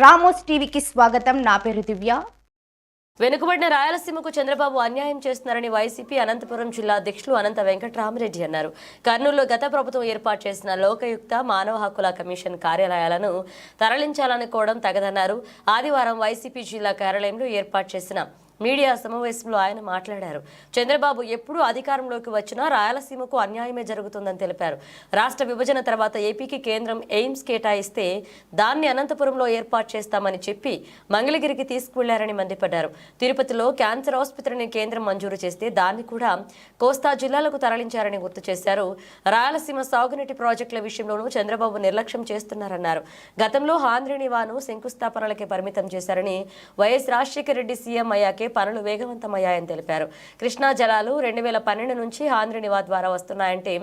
Ramos టీవీకి స్వాగతం. నా పేరు దివ్య. వెనుకబడిన రాయలసీమకు చంద్రబాబు అన్యాయం చేస్తున్నారని వైసీపీ అనంతపురం జిల్లా అధ్యక్షులు అనంత వెంకటరామరెడ్డి అన్నారు. కర్నూలులో గత ప్రభుత్వం ఏర్పాటు చేసిన లోకయుక్త మానవ హక్కుల కమిషన్ కార్యాలయాలను తరలించాలనుకోవడం తగదన్నారు. ఆదివారం వైసీపీ జిల్లా కార్యాలయంలో ఏర్పాటు చేసిన మీడియా సమావేశంలో ఆయన మాట్లాడారు. చంద్రబాబు ఎప్పుడు అధికారంలోకి వచ్చినా రాయలసీమకు అన్యాయమే జరుగుతుందని తెలిపారు. రాష్ట్ర విభజన తర్వాత ఏపీకి కేంద్రం ఎయిమ్స్ కేటాయిస్తే దాన్ని అనంతపురంలో ఏర్పాటు చేస్తామని చెప్పి మంగళగిరికి తీసుకువెళ్ళారని మండిపడ్డారు. తిరుపతిలో క్యాన్సర్ ఆసుపత్రిని కేంద్రం మంజూరు చేస్తే దాన్ని కూడా కోస్తా జిల్లాలకు తరలించారని గుర్తు చేశారు. రాయలసీమ సాగునీటి ప్రాజెక్టుల విషయంలోనూ చంద్రబాబు నిర్లక్ష్యం చేస్తున్నారన్నారు. గతంలో ఆంధ్రనివాను శంకుస్థాపనలకే పరిమితం చేశారని వైఎస్ రాజశేఖర రెడ్డి సీఎం అయ్యాకే పనులు వేగవంతమయ్యాయని తెలిపారు. కృష్ణా జలాలు రెండు వేల పన్నెండు నుంచి ఆంధ్రనివా ద్వారా వస్తున్నాయంటే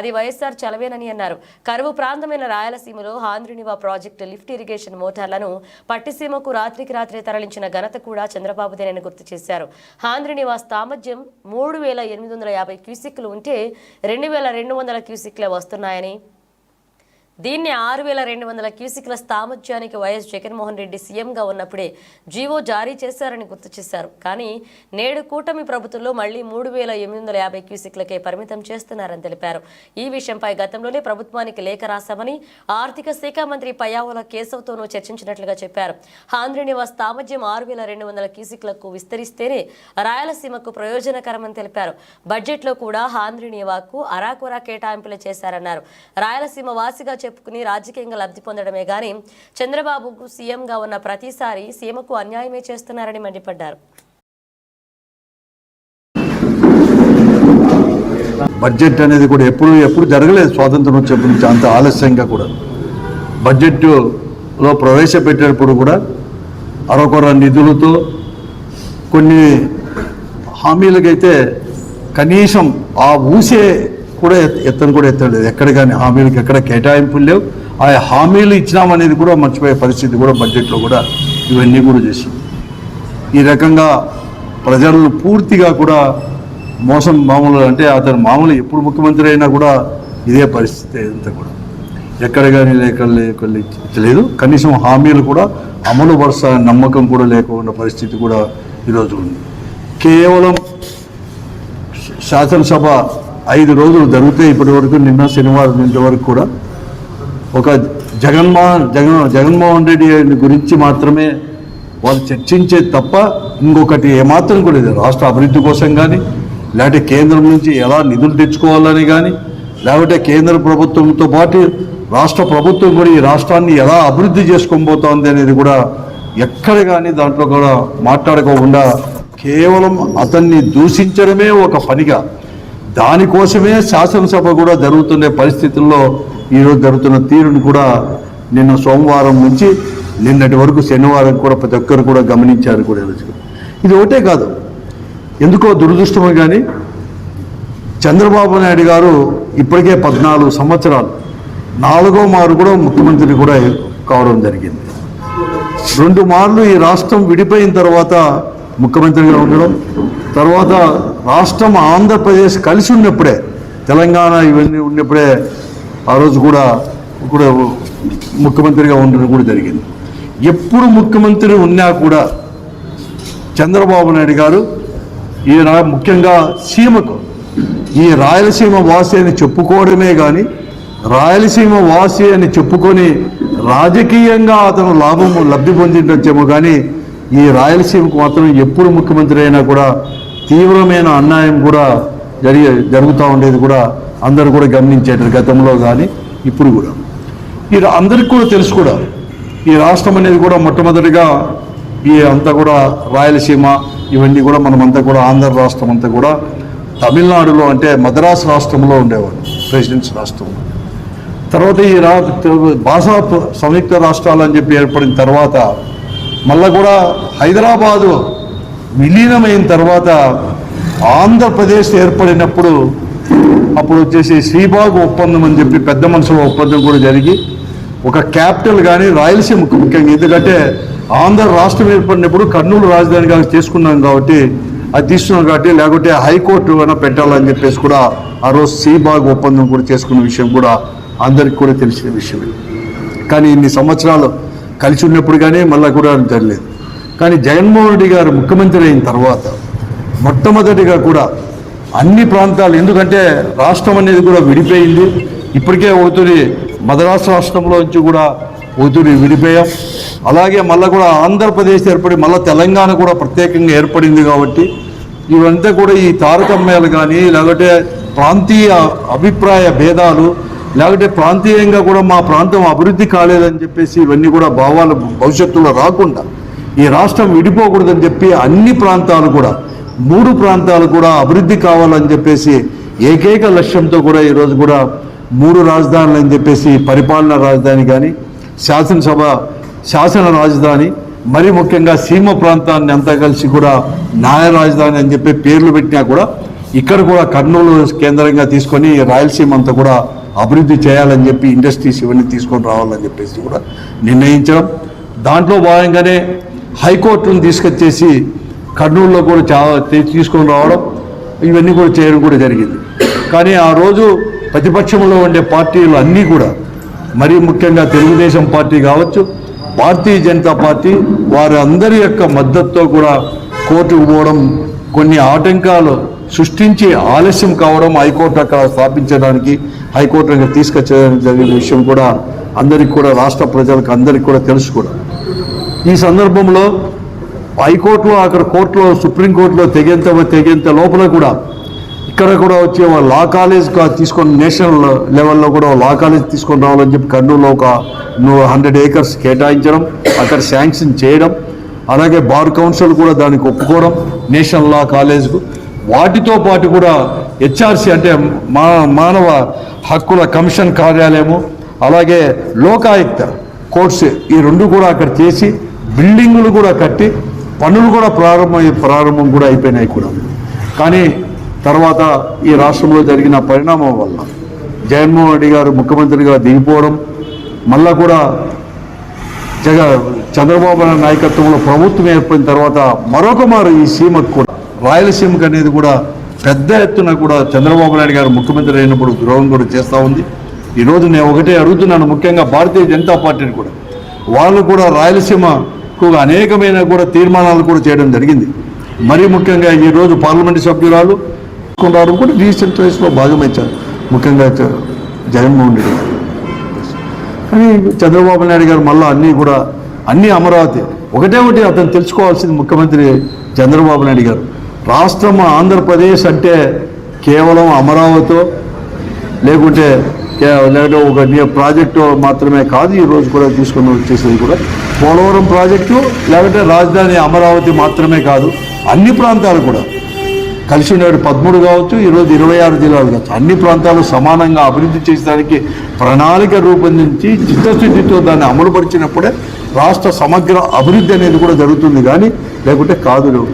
అది వైఎస్ఆర్ చలవేనని అన్నారు. కరువు ప్రాంతమైన రాయలసీమలో ఆంధ్రనివా ప్రాజెక్టు లిఫ్ట్ ఇరిగేషన్ మోటార్లను పట్టిసీమకు రాత్రికి రాత్రి తరలించిన ఘనత కూడా చంద్రబాబుదేనని గుర్తు చేశారు. ఆంధ్రనివా సామర్థ్యం మూడు వేల ఎనిమిది వందల యాభై క్యూసిక్లు ఉంటే రెండు వేల రెండు వందల క్యూసిక్లే వస్తున్నాయని దీన్ని ఆరు వేల రెండు వందల క్యూసిక్ల సామర్థ్యానికి వైఎస్ జగన్మోహన్ రెడ్డి సీఎంగా ఉన్నప్పుడే జీవో జారీ చేశారని గుర్తు చేశారు. కానీ నేడు కూటమి ప్రభుత్వంలో మళ్ళీ మూడు వేల ఎనిమిది వందల యాభై క్యూసిక్లకే పరిమితం చేస్తున్నారని తెలిపారు. ఈ విషయంపై గతంలోనే ప్రభుత్వానికి లేఖ రాశామని ఆర్థిక శాఖ మంత్రి పయావుల కేశవ్తోనూ చర్చించినట్లుగా చెప్పారు. ఆంధ్రనివాస్ సామర్థ్యం ఆరు వేల రెండు వందల క్యూసిక్లకు విస్తరిస్తేనే రాయలసీమకు ప్రయోజనకరమని తెలిపారు. బడ్జెట్లో కూడా ఆంధ్రనివాకు అరాకొరా కేటాయింపులు చేశారన్నారు. రాయలసీమ వాసిగా చెప్పుకుని రాజకీయంగా లబ్ధి పొందడమే కానీ చంద్రబాబుకు సీఎంగా ఉన్న ప్రతిసారి సీమకు అన్యాయమే చేస్తున్నారని మండిపడ్డారు. బడ్జెట్ అనేది కూడా ఎప్పుడు ఎప్పుడు జరగలేదు స్వాతంత్రం వచ్చేప్పటి నుంచి అంత ఆలస్యంగా కూడా. బడ్జెట్లో ప్రవేశపెట్టేటప్పుడు కూడా అరకొర నిధులతో కొన్ని హామీలకైతే కనీసం ఆ ఊసే కూడా ఎత్- ఎత్తను కూడా ఎత్తలేదు. ఎక్కడ కానీ హామీలకు ఎక్కడ కేటాయింపులు లేవు. ఆ హామీలు ఇచ్చినామనేది కూడా మర్చిపోయే పరిస్థితి కూడా బడ్జెట్లో కూడా ఇవన్నీ కూడా చేసింది. ఈ రకంగా ప్రజలను పూర్తిగా కూడా మోసం మామూలు అంటే అతను మామూలు ఎప్పుడు ముఖ్యమంత్రి అయినా కూడా ఇదే పరిస్థితి అంతా కూడా. ఎక్కడ కానీ లేక లేక లేదు. కనీసం హామీలు కూడా అమలు వరుస నమ్మకం కూడా లేకుండా పరిస్థితి కూడా ఈరోజు ఉంది. కేవలం శాసనసభ ఐదు రోజులు జరుగుతాయి ఇప్పటి వరకు నిన్న శనివారం నిన్న వరకు కూడా ఒక జగన్మోహన్ జగన్ జగన్మోహన్ రెడ్డి గురించి మాత్రమే వాళ్ళు చర్చించే తప్ప ఇంకొకటి ఏమాత్రం కూడా లేదు. రాష్ట్ర అభివృద్ధి కోసం కానీ లేకపోతే కేంద్రం నుంచి ఎలా నిధులు తెచ్చుకోవాలని కానీ లేకపోతే కేంద్ర ప్రభుత్వంతో పాటు రాష్ట్ర ప్రభుత్వం కూడా ఈ రాష్ట్రాన్ని ఎలా అభివృద్ధి చేసుకోబోతోంది అనేది కూడా ఎక్కడ కానీ దాంట్లో కూడా మాట్లాడుకోకుండా కేవలం అతన్ని దూషించడమే ఒక పనిగా. దానికోసమే శాసనసభ కూడా జరుగుతున్న పరిస్థితుల్లో ఈరోజు జరుగుతున్న తీరును కూడా నిన్న సోమవారం నుంచి నిన్నటి వరకు శనివారం కూడా ప్రతి ఒక్కరు కూడా గమనించారు కూడా ఈరోజు ఇది ఒకటే కాదు. ఎందుకో దురదృష్టమే కానీ చంద్రబాబు నాయుడు గారు ఇప్పటికే పద్నాలుగు సంవత్సరాలు నాలుగో మారు కూడా ముఖ్యమంత్రి కూడా కావడం జరిగింది. రెండు మార్లు ఈ రాష్ట్రం విడిపోయిన తర్వాత ముఖ్యమంత్రిగా ఉండడం తర్వాత రాష్ట్రం ఆంధ్రప్రదేశ్ కలిసి ఉన్నప్పుడే తెలంగాణ ఇవన్నీ ఉన్నప్పుడే ఆ రోజు కూడా కూడా ముఖ్యమంత్రిగా ఉండడం కూడా జరిగింది. ఎప్పుడు ముఖ్యమంత్రి ఉన్నా కూడా చంద్రబాబు నాయుడు గారు ఈ రా ముఖ్యంగా సీమకు ఈ రాయలసీమ వాసి అని చెప్పుకోవడమే కానీ రాయలసీమ వాసి అని చెప్పుకొని రాజకీయంగా అతను లాభం లబ్ధి పొందిండొచ్చేమో కానీ ఈ రాయలసీమకు మాత్రం ఎప్పుడు ముఖ్యమంత్రి అయినా కూడా తీవ్రమైన అన్యాయం కూడా జరిగే జరుగుతూ ఉండేది కూడా అందరూ కూడా గమనించేటారు గతంలో కానీ ఇప్పుడు కూడా. ఈ అందరికి కూడా తెలుసు కూడా ఈ రాష్ట్రం అనేది కూడా మొట్టమొదటిగా ఈ అంతా కూడా రాయలసీమ ఇవన్నీ కూడా మనమంతా కూడా ఆంధ్ర రాష్ట్రం అంతా కూడా తమిళనాడులో అంటే మద్రాసు రాష్ట్రంలో ఉండేవాడు ప్రెసిడెంట్స్ రాష్ట్రంలో తర్వాత ఈ రా భాషా సంయుక్త రాష్ట్రాలు అని చెప్పి ఏర్పడిన తర్వాత మళ్ళా కూడా హైదరాబాదు విలీనమైన తర్వాత ఆంధ్రప్రదేశ్ ఏర్పడినప్పుడు అప్పుడు వచ్చేసి శ్రీబాగ్ ఒప్పందం అని చెప్పి పెద్ద మనుషుల ఒప్పందం కూడా జరిగి ఒక క్యాపిటల్ కానీ రాయలసీమ ముఖ్యంగా. ఎందుకంటే ఆంధ్ర రాష్ట్రం ఏర్పడినప్పుడు కర్నూలు రాజధానిగా చేసుకున్నాం కాబట్టి అది తీసుకున్నాం కాబట్టి లేకుంటే హైకోర్టు అయినా పెట్టాలని చెప్పేసి కూడా ఆ రోజు సీబాగ్ ఒప్పందం కూడా చేసుకున్న విషయం కూడా అందరికి కూడా తెలిసిన విషయమే. కానీ ఇన్ని సంవత్సరాలు కలిసి ఉన్నప్పుడు కానీ మళ్ళీ కూడా జరగలేదు. కానీ జగన్మోహన్ రెడ్డి గారు ముఖ్యమంత్రి అయిన తర్వాత మొట్టమొదటిగా కూడా అన్ని ప్రాంతాలు ఎందుకంటే రాష్ట్రం అనేది కూడా విడిపోయింది. ఇప్పటికే ఒకటి మద్రాసు రాష్ట్రంలో నుంచి కూడా ఒకటి విడిపోయాం. అలాగే మళ్ళీ కూడా ఆంధ్రప్రదేశ్ ఏర్పడి మళ్ళీ తెలంగాణ కూడా ప్రత్యేకంగా ఏర్పడింది కాబట్టి ఇవంతా కూడా ఈ తారతమ్యాలు కానీ లేకపోతే ప్రాంతీయ అభిప్రాయ భేదాలు లేకపోతే ప్రాంతీయంగా కూడా మా ప్రాంతం అభివృద్ధి కాలేదని చెప్పేసి ఇవన్నీ కూడా భావాలు భవిష్యత్తులో రాకుండా ఈ రాష్ట్రం విడిపోకూడదని చెప్పి అన్ని ప్రాంతాలు కూడా మూడు ప్రాంతాలు కూడా అభివృద్ధి కావాలని చెప్పేసి ఏకైక లక్ష్యంతో కూడా ఈరోజు కూడా మూడు రాజధానులు అని చెప్పేసి పరిపాలనా రాజధాని కానీ శాసనసభ శాసన రాజధాని మరి ముఖ్యంగా సీమ ప్రాంతాన్ని అంతా కలిసి కూడా న్యాయ రాజధాని అని చెప్పి పేర్లు పెట్టినా కూడా ఇక్కడ కూడా కర్నూలు కేంద్రంగా తీసుకొని రాయలసీమ అంతా కూడా అభివృద్ధి చేయాలని చెప్పి ఇండస్ట్రీస్ ఇవన్నీ తీసుకొని రావాలని చెప్పేసి కూడా నిర్ణయించడం. దాంట్లో భాగంగానే హైకోర్టును తీసుకొచ్చేసి కర్నూలులో కూడా చాలా తీసుకొని రావడం ఇవన్నీ కూడా చేయడం కూడా జరిగింది. కానీ ఆ రోజు ప్రతిపక్షంలో ఉండే పార్టీలు అన్నీ కూడా మరీ ముఖ్యంగా తెలుగుదేశం పార్టీ కావచ్చు భారతీయ జనతా పార్టీ వారి అందరి యొక్క మద్దతుతో కూడా కోర్టుకు పోవడం కొన్ని ఆటంకాలు సృష్టించి ఆలస్యం కావడం హైకోర్టు అక్కడ స్థాపించడానికి హైకోర్టు తీసుకొచ్చడానికి జరిగిన విషయం కూడా అందరికి కూడా రాష్ట్ర ప్రజలకు అందరికి కూడా తెలుసు కూడా. ఈ సందర్భంలో హైకోర్టులో అక్కడ కోర్టులో సుప్రీంకోర్టులో తెగేంత తెగేంత లోపల కూడా ఇక్కడ కూడా వచ్చే లా కాలేజ్ తీసుకొని నేషనల్ లెవెల్లో కూడా లా కాలేజ్ తీసుకొని రావాలని చెప్పి కర్నూలులో ఒక హండ్రెడ్ ఏకర్స్ కేటాయించడం అక్కడ శాంక్షన్ చేయడం అలాగే బార్ కౌన్సిల్ కూడా దానికి ఒప్పుకోవడం నేషనల్ లా కాలేజ్కు. వాటితో పాటు కూడా హెచ్ఆర్సి అంటే మా మానవ హక్కుల కమిషన్ కార్యాలయము అలాగే లోకాయుక్త కోర్ట్స్ ఈ రెండు కూడా అక్కడ చేసి బిల్డింగులు కూడా కట్టి పనులు కూడా ప్రారంభం ప్రారంభం కూడా అయిపోయినాయి కూడా. కానీ తర్వాత ఈ రాష్ట్రంలో జరిగిన పరిణామం వల్ల జగన్మోహన్ రెడ్డి గారు ముఖ్యమంత్రిగా దిగిపోవడం మళ్ళా కూడా జగ చంద్రబాబు నాయుడు నాయకత్వంలో ప్రభుత్వం ఏర్పడిన తర్వాత మరొక మారు ఈ సీమకు కూడా రాయలసీమకు అనేది కూడా పెద్ద ఎత్తున కూడా చంద్రబాబు నాయుడు గారు ముఖ్యమంత్రి అయినప్పుడు ద్రోహం కూడా చేస్తూ ఉంది. ఈరోజు నేను ఒకటే అడుగుతున్నాను ముఖ్యంగా భారతీయ జనతా పార్టీని కూడా. వాళ్ళు కూడా రాయలసీమకు అనేకమైన కూడా తీర్మానాలు కూడా చేయడం జరిగింది. మరీ ముఖ్యంగా ఈరోజు పార్లమెంటు సభ్యురాలు రావడం కూడా డీసెంట్రలైజ్లో భాగమైంచారు ముఖ్యంగా జగన్మోహన్ రెడ్డి గారు. కానీ చంద్రబాబు నాయుడు గారు మళ్ళీ అన్నీ కూడా అన్నీ అమరావతి. ఒకటే ఒకటి అతను తెలుసుకోవాల్సింది ముఖ్యమంత్రి చంద్రబాబు నాయుడు గారు. రాష్ట్రం ఆంధ్రప్రదేశ్ అంటే కేవలం అమరావతి లేకుంటే లేదంటే ఒక ప్రాజెక్టు మాత్రమే కాదు ఈ రోజు కూడా తీసుకుని వచ్చేసేది కూడా. పోలవరం ప్రాజెక్టు లేకుంటే రాజధాని అమరావతి మాత్రమే కాదు అన్ని ప్రాంతాలు కూడా. కలిసి ఉండేవాడు పదమూడు కావచ్చు ఈరోజు ఇరవై ఆరు జిల్లాలు కావచ్చు. అన్ని ప్రాంతాలు సమానంగా అభివృద్ధి చేసడానికి ప్రణాళిక రూపొందించి చిత్తశుద్ధితో దాన్ని అమలుపరిచినప్పుడే రాష్ట్ర సమగ్ర అభివృద్ధి అనేది కూడా జరుగుతుంది. కానీ లేకుంటే కాదు.